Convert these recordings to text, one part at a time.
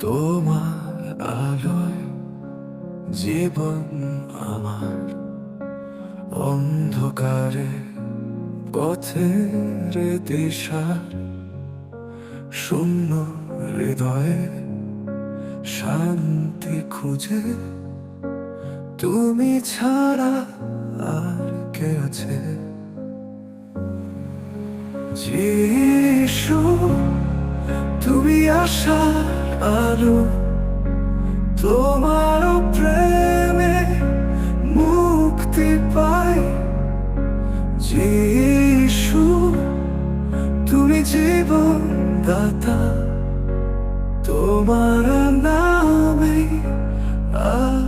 তোমার আলোয় জীবন আমার অন্ধকারে পথের দিশা শূন্য হৃদয়ে শান্তি খুঁজে তুমি ছাড়া আর কে আছে? যিশু, তুমি আশার আলো তোমার প্রেমে মুক্তি পাই। যিশু তুমি জীবন দাতা তোমার নামে আশা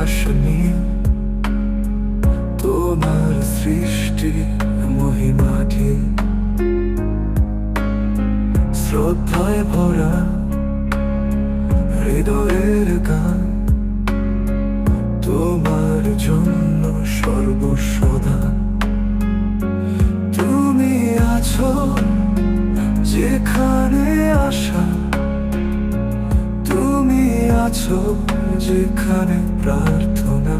আকাশ তোমার সৃষ্টি মহিমাটি। শ্রদ্ধায় ভরা হৃদয়ের গান। তোমার জন্য সর্বসদা। তুমি আছো যেখানে আশা। আছো যেখানে প্রার্থনা।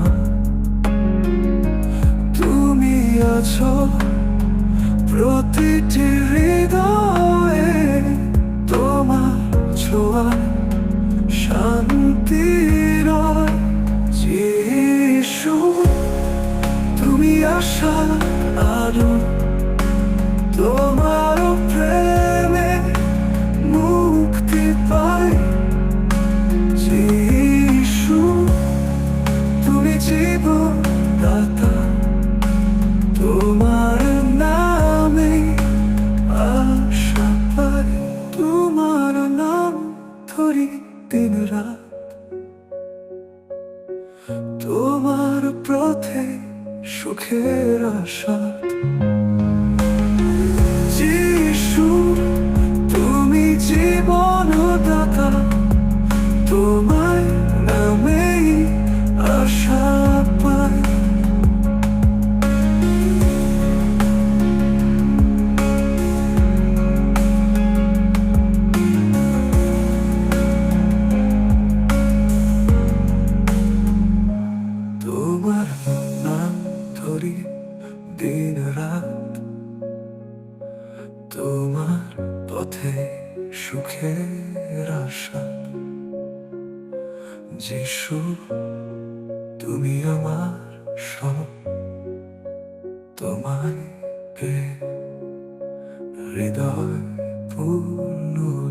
তুমি আছো প্রতিটি হৃদয়ে তোমার ছোঁয়া। শান্তি যিশু। তুমি আশা আলো তোমার নাম ধরি দিন তোমার পথে সুখের আশা পথে সুখের আশা। যিশু তুমি আমার সব। তোমায় পে হৃদয় পুর